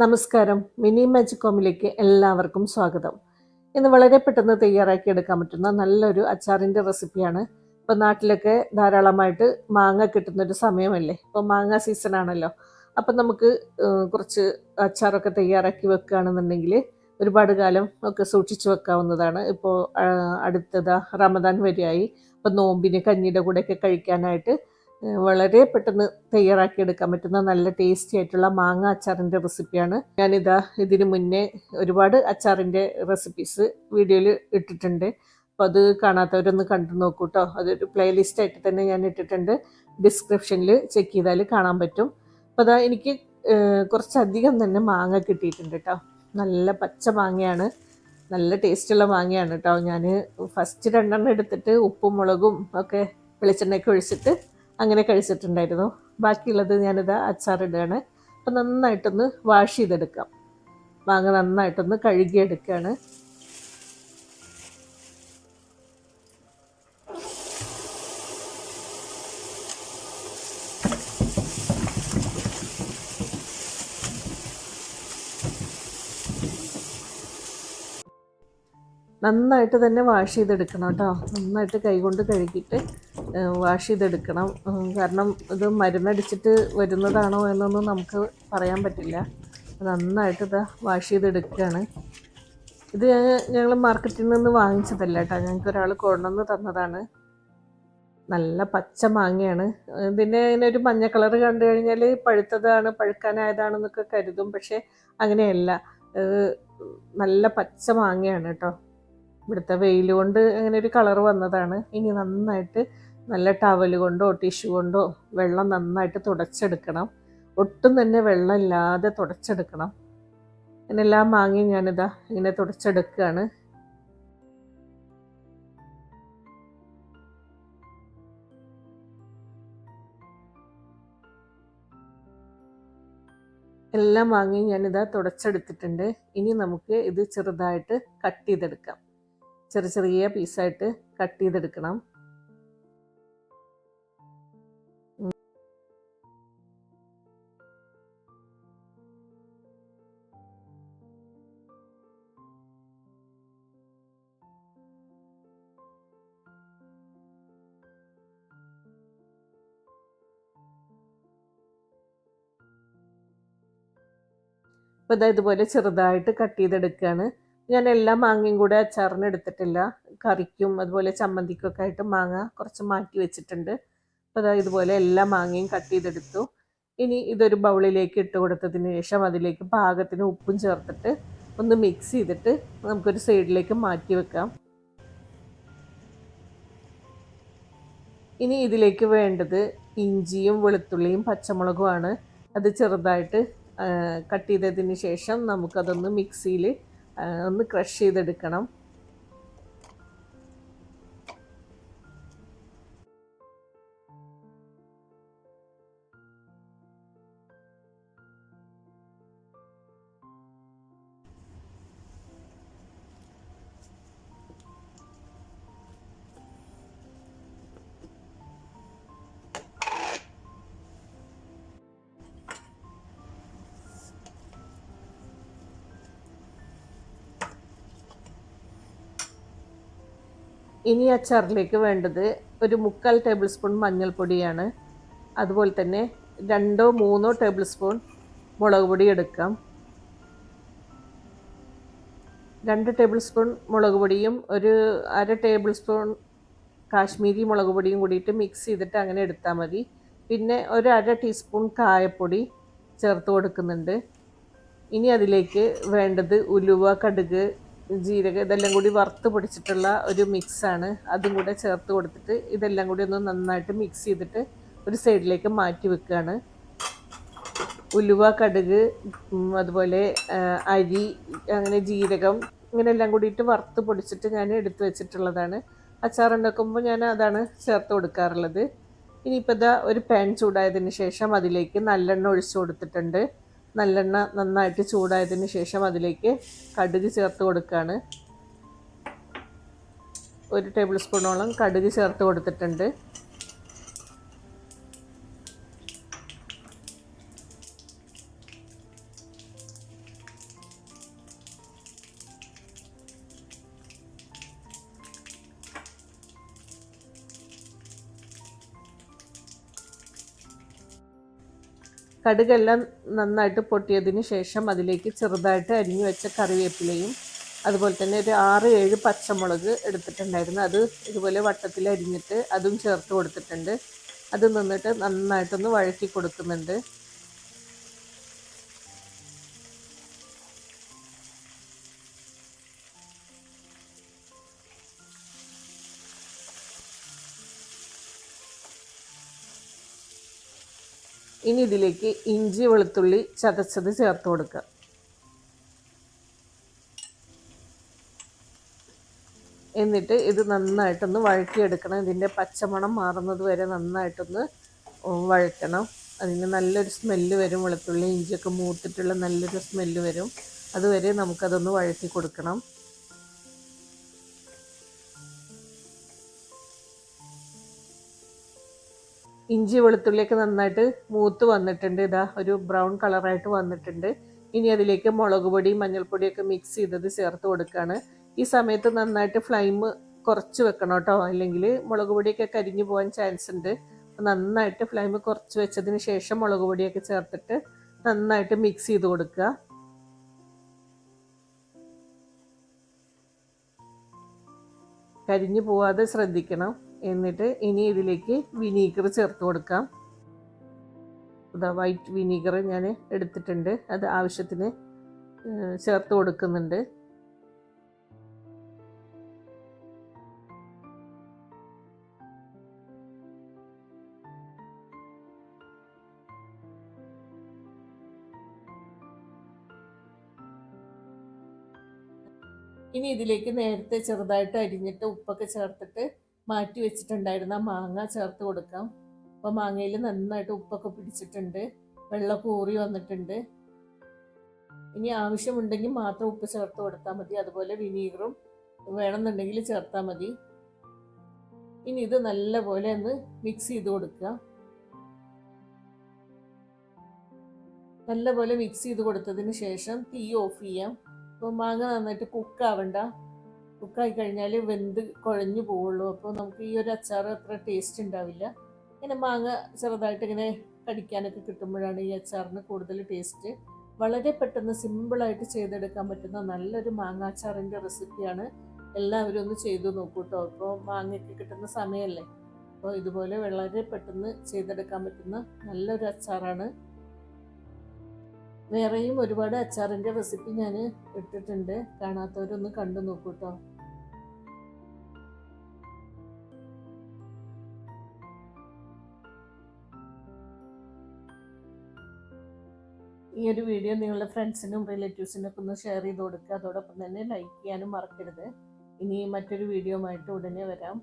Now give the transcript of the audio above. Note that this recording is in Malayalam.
നമസ്കാരം. മിനി മാജിക് കോമിലേക്ക് എല്ലാവർക്കും സ്വാഗതം. ഇന്ന് വളരെ പെട്ടെന്ന് തയ്യാറാക്കി എടുക്കാൻ പറ്റുന്ന നല്ലൊരു അച്ചാറിന്റെ റെസിപ്പിയാണ്. ഇപ്പം നാട്ടിലൊക്കെ ധാരാളമായിട്ട് മാങ്ങ കിട്ടുന്നൊരു സമയമല്ലേ? ഇപ്പോൾ മാങ്ങ സീസൺ ആണല്ലോ. അപ്പം നമുക്ക് കുറച്ച് അച്ചാറൊക്കെ തയ്യാറാക്കി വെക്കുകയാണെന്നുണ്ടെങ്കിൽ ഒരുപാട് കാലം ഒക്കെ സൂക്ഷിച്ചു വെക്കാവുന്നതാണ്. ഇപ്പോൾ അടുത്തതാ റമദാൻ വരെയായി. ഇപ്പം നോമ്പിന് കഞ്ഞിയുടെ കൂടെയൊക്കെ കഴിക്കാനായിട്ട് വളരെ പെട്ടെന്ന് തയ്യാറാക്കി എടുക്കാൻ പറ്റുന്ന നല്ല ടേസ്റ്റി ആയിട്ടുള്ള മാങ്ങ അച്ചാറിന്റെ റെസിപ്പിയാണ് ഞാനിതാ ഇതിന് മുന്നേ ഒരുപാട് അച്ചാറിന്റെ റെസിപ്പീസ് വീഡിയോയിൽ ഇട്ടിട്ടുണ്ട്. അപ്പോൾ അത് കാണാത്തവരൊന്ന് കണ്ടു നോക്കൂ കേട്ടോ അതൊരു പ്ലേലിസ്റ്റ് ആയിട്ട് തന്നെ ഞാൻ ഇട്ടിട്ടുണ്ട്. ഡിസ്ക്രിപ്ഷനിൽ ചെക്ക് ചെയ്താൽ കാണാൻ പറ്റും. അപ്പോൾ അതാ എനിക്ക് കുറച്ചധികം തന്നെ മാങ്ങ കിട്ടിയിട്ടുണ്ട് കേട്ടോ നല്ല പച്ച മാങ്ങയാണ്. നല്ല ടേസ്റ്റുള്ള മാങ്ങയാണ് കേട്ടോ ഞാൻ ഫസ്റ്റ് രണ്ടെണ്ണം എടുത്തിട്ട് ഉപ്പും മുളകും ഒക്കെ വെളിച്ചെണ്ണയൊക്കെ ഒഴിച്ചിട്ട് അങ്ങനെ കഴിച്ചിട്ടുണ്ടായിരുന്നു. ബാക്കിയുള്ളത് ഞാനിത് അച്ചാറിടുകയാണ് അപ്പം നന്നായിട്ടൊന്ന് വാഷ് ചെയ്തെടുക്കാം. മാങ്ങ നന്നായിട്ടൊന്ന് കഴുകിയെടുക്കുകയാണ്. നന്നായിട്ട് തന്നെ വാഷ് ചെയ്തെടുക്കണം കേട്ടോ. നന്നായിട്ട് കൈകൊണ്ട് കഴുകിയിട്ട് വാഷ് ചെയ്തെടുക്കണം. കാരണം ഇത് മരുന്നടിച്ചിട്ട് വരുന്നതാണോ എന്നൊന്നും നമുക്ക് പറയാൻ പറ്റില്ല. നന്നായിട്ട് ഇത് വാഷ് ചെയ്തെടുക്കുകയാണ്. ഇത് ഞങ്ങൾ മാർക്കറ്റിൽ നിന്ന് വാങ്ങിച്ചതല്ല കേട്ടോ. ഞങ്ങൾക്ക് ഒരാൾ കൊണ്ടുവന്ന് തന്നതാണ്. നല്ല പച്ച മാങ്ങയാണ്. ഇങ്ങനെ ഒരു മഞ്ഞ കളർ കണ്ടു കഴിഞ്ഞാൽ പഴുത്തതാണ് പഴുക്കാനായതാണെന്നൊക്കെ കരുതും. പക്ഷേ അങ്ങനെയല്ല. നല്ല പച്ച മാങ്ങയാണ് കേട്ടോ. ഇവിടുത്തെ വെയിൽ കൊണ്ട് അങ്ങനെ ഒരു കളർ വന്നതാണ്. ഇനി നന്നായിട്ട് നല്ല ടവൽ കൊണ്ടോ ടിഷ്യൂ കൊണ്ടോ വെള്ളം നന്നായിട്ട് തുടച്ചെടുക്കണം. ഒട്ടും തന്നെ വെള്ളം ഇല്ലാതെ തുടച്ചെടുക്കണം. അങ്ങനെ എല്ലാ ഞാനിതാ ഇങ്ങനെ തുടച്ചെടുക്കുകയാണ്. എല്ലാം വാങ്ങി ഞാനിതാ തുടച്ചെടുത്തിട്ടുണ്ട്. ഇനി നമുക്ക് ഇത് ചെറുതായിട്ട് കട്ട് ചെയ്തെടുക്കാം. ചെറിയ ചെറിയ പീസായിട്ട് കട്ട് ചെയ്തെടുക്കണം. അപ്പോൾ ഇതാ ഇതുപോലെ ചെറുതായിട്ട് കട്ട് ചെയ്തെടുക്കുകയാണ് ഞാൻ എല്ലാ മാങ്ങയും കൂടെ അച്ചാറിന് എടുത്തിട്ടില്ല. കറിക്കും അതുപോലെ ചമ്മന്തിക്കൊക്കെ ആയിട്ട് മാങ്ങ കുറച്ച് മാറ്റി വെച്ചിട്ടുണ്ട്. അപ്പോൾ അതാ ഇതുപോലെ എല്ലാ മാങ്ങയും കട്ട് ചെയ്തെടുത്തു. ഇനി ഇതൊരു ബൗളിലേക്ക് ഇട്ട് കൊടുത്തതിന് ശേഷം അതിലേക്ക് പാകത്തിന് ഉപ്പും ചേർത്തിട്ട് ഒന്ന് മിക്സ് ചെയ്തിട്ട് നമുക്കൊരു സൈഡിലേക്ക് മാറ്റി വെക്കാം. ഇനി ഇതിലേക്ക് വേണ്ടത് ഇഞ്ചിയും വെളുത്തുള്ളിയും പച്ചമുളകുമാണ് അത് ചെറുതായിട്ട് കട്ട് ചെയ്തതിന് ശേഷം നമുക്കതൊന്ന് മിക്സിയിൽ ഒന്ന് ക്രഷ് ചെയ്തെടുക്കണം. ഇനി അച്ചാറിലേക്ക് വേണ്ടത് ഒരു മുക്കാൽ ടേബിൾ സ്പൂൺ മഞ്ഞൾപ്പൊടിയാണ്. അതുപോലെ തന്നെ രണ്ടോ മൂന്നോ ടേബിൾ സ്പൂൺ മുളക് പൊടി എടുക്കാം. രണ്ട് ടേബിൾ സ്പൂൺ മുളക് പൊടിയും ഒരു അര ടേബിൾ സ്പൂൺ കാശ്മീരി മുളക് പൊടിയും കൂടിയിട്ട് മിക്സ് ചെയ്തിട്ട് അങ്ങനെ എടുത്താൽ മതി. പിന്നെ ഒരു അര ടീസ്പൂൺ കായപ്പൊടി ചേർത്ത് കൊടുക്കുന്നുണ്ട്. ഇനി അതിലേക്ക് വേണ്ടത് ഉലുവ കടുക് ജീരകം ഇതെല്ലാം കൂടി വറുത്ത് പൊടിച്ചിട്ടുള്ള ഒരു മിക്സാണ്. അതും കൂടെ ചേർത്ത് കൊടുത്തിട്ട് ഇതെല്ലാം കൂടി ഒന്ന് നന്നായിട്ട് മിക്സ് ചെയ്തിട്ട് ഒരു സൈഡിലേക്ക് മാറ്റി വെക്കുകയാണ് ഉലുവ കടുക് അതുപോലെ അരി അങ്ങനെ ജീരകം ഇങ്ങനെ എല്ലാം കൂടിയിട്ട് വറുത്ത് പൊടിച്ചിട്ട് ഞാൻ എടുത്ത് വെച്ചിട്ടുള്ളതാണ്. അച്ചാർ ഉണ്ടാക്കുമ്പോൾ ഞാൻ അതാണ് ചേർത്ത് കൊടുക്കാറുള്ളത്. ഇനിയിപ്പോൾ ഇതാ ഒരു പാൻ ചൂടായതിന് ശേഷം അതിലേക്ക് നല്ലെണ്ണ ഒഴിച്ചു കൊടുത്തിട്ടുണ്ട്. നല്ലെണ്ണ നന്നായിട്ട് ചൂടായതിന് ശേഷം അതിലേക്ക് കടുക് ചേർത്ത് കൊടുക്കുകയാണ് ഒരു ടേബിൾ സ്പൂണോളം കടുക് ചേർത്ത് കൊടുത്തിട്ടുണ്ട്. കടുകെല്ലാം നന്നായിട്ട് പൊട്ടിയതിന് ശേഷം അതിലേക്ക് ചെറുതായിട്ട് അരിഞ്ഞു വെച്ച കറിവേപ്പിലയും അതുപോലെ തന്നെ ഒരു ആറ് ഏഴ് പച്ചമുളക് എടുത്തിട്ടുണ്ടായിരുന്നു. അത് ഇതുപോലെ വട്ടത്തിൽ അരിഞ്ഞിട്ട് അതും ചേർത്ത് കൊടുത്തിട്ടുണ്ട്. അത് നിന്നിട്ട് നന്നായിട്ടൊന്ന് വഴറ്റി കൊടുക്കുന്നുണ്ട്. ഇനി ഇതിലേക്ക് ഇഞ്ചി വെളുത്തുള്ളി ചതച്ചത് ചേർത്ത് കൊടുക്കുക. എന്നിട്ട് ഇത് നന്നായിട്ടൊന്ന് വഴക്കിയെടുക്കണം ഇതിന്റെ പച്ചമണം മാറുന്നത് വരെ നന്നായിട്ടൊന്ന് വഴറ്റണം. അതിന് നല്ലൊരു സ്മെല്ല് വരും. വെളുത്തുള്ളി ഇഞ്ചിയൊക്കെ മൂത്തിട്ടുള്ള നല്ലൊരു സ്മെല്ല് വരും. അതുവരെ നമുക്കതൊന്ന് വഴറ്റി കൊടുക്കണം. ഇഞ്ചി വെളുത്തുള്ളിയൊക്കെ നന്നായിട്ട് മൂത്ത് വന്നിട്ടുണ്ട്. ഇതാ ഒരു ബ്രൗൺ കളറായിട്ട് വന്നിട്ടുണ്ട്. ഇനി അതിലേക്ക് മുളക് പൊടി മഞ്ഞൾപ്പൊടിയൊക്കെ മിക്സ് ചെയ്തത് ചേർത്ത് കൊടുക്കുകയാണ് ഈ സമയത്ത് നന്നായിട്ട് ഫ്ലെയിം കുറച്ച് വെക്കണം കേട്ടോ. അല്ലെങ്കിൽ മുളക് പൊടിയൊക്കെ കരിഞ്ഞു പോകാൻ ചാൻസ് ഉണ്ട്. നന്നായിട്ട് ഫ്ലെയിം കുറച്ച് വെച്ചതിന് ശേഷം മുളക് പൊടിയൊക്കെ ചേർത്തിട്ട് നന്നായിട്ട് മിക്സ് ചെയ്ത് കൊടുക്കുക. കരിഞ്ഞു പോവാതെ ശ്രദ്ധിക്കണം. എന്നിട്ട് ഇനി ഇതിലേക്ക് വിനീഗർ ചേർത്ത് കൊടുക്കാം. ഇതാ വൈറ്റ് വിനീഗർ ഞാൻ എടുത്തിട്ടുണ്ട്. അത് ആവശ്യത്തിന് ചേർത്ത് കൊടുക്കുന്നുണ്ട്. ഇനി ഇതിലേക്ക് നേരത്തെ ചെറുതായിട്ട് അരിഞ്ഞിട്ട് ഉപ്പൊക്കെ ചേർത്തിട്ട് മാറ്റി വെച്ചിട്ടുണ്ടായിരുന്ന മാങ്ങ ചേർത്ത് കൊടുക്കാം. അപ്പോൾ മാങ്ങയിൽ നന്നായിട്ട് ഉപ്പൊക്കെ പിടിച്ചിട്ടുണ്ട്. വെള്ളമൊക്കെ ഊറി വന്നിട്ടുണ്ട്. ഇനി ആവശ്യമുണ്ടെങ്കിൽ മാത്രം ഉപ്പ് ചേർത്ത് കൊടുത്താൽ മതി. അതുപോലെ വിനീഗറും വേണമെന്നുണ്ടെങ്കിൽ ചേർത്താൽ മതി. ഇനി ഇത് നല്ലപോലെ ഒന്ന് മിക്സ് ചെയ്ത് കൊടുക്കുക. നല്ലപോലെ മിക്സ് ചെയ്ത് കൊടുത്തതിന് ശേഷം തീ ഓഫ് ചെയ്യാം. അപ്പോൾ മാങ്ങ നന്നായിട്ട് കുക്കാവണ്ട കുക്കായി കഴിഞ്ഞാൽ വെന്ത് കുഴഞ്ഞു പോവുള്ളൂ. അപ്പോൾ നമുക്ക് ഈ ഒരു അച്ചാർ അത്ര ടേസ്റ്റ് ഉണ്ടാവില്ല. ഇങ്ങനെ മാങ്ങ ചെറുതായിട്ട് ഇങ്ങനെ കടിക്കാനൊക്കെ കിട്ടുമ്പോഴാണ് ഈ അച്ചാറിന് കൂടുതൽ ടേസ്റ്റ് വളരെ പെട്ടെന്ന് സിമ്പിളായിട്ട് ചെയ്തെടുക്കാൻ പറ്റുന്ന നല്ലൊരു മാങ്ങ അച്ചാറിന്റെ റെസിപ്പിയാണ് എല്ലാവരും ഒന്ന് ചെയ്തു നോക്കൂ കേട്ടോ ഇപ്പോൾ മാങ്ങയ്ക്ക് കിട്ടുന്ന സമയമല്ലേ അപ്പോൾ ഇതുപോലെ വളരെ പെട്ടെന്ന് ചെയ്തെടുക്കാൻ പറ്റുന്ന നല്ലൊരു അച്ചാറാണ്. വേറെയും ഒരുപാട് അച്ചാറിന്റെ റെസിപ്പി ഞാൻ ഇട്ടിട്ടുണ്ട്. കാണാത്തവരൊന്ന് കണ്ടു നോക്കൂ കേട്ടോ ഈ ഒരു വീഡിയോ നിങ്ങളുടെ ഫ്രണ്ട്സിനും റിലേറ്റീവ്സിനും ഒക്കെ ഒന്ന് ഷെയർ ചെയ്ത് കൊടുക്കുക. അതോടൊപ്പം തന്നെ ലൈക്ക് ചെയ്യാനും മറക്കരുത്. ഇനി മറ്റൊരു വീഡിയോ ആയിട്ട് ഉടനെ വരാം.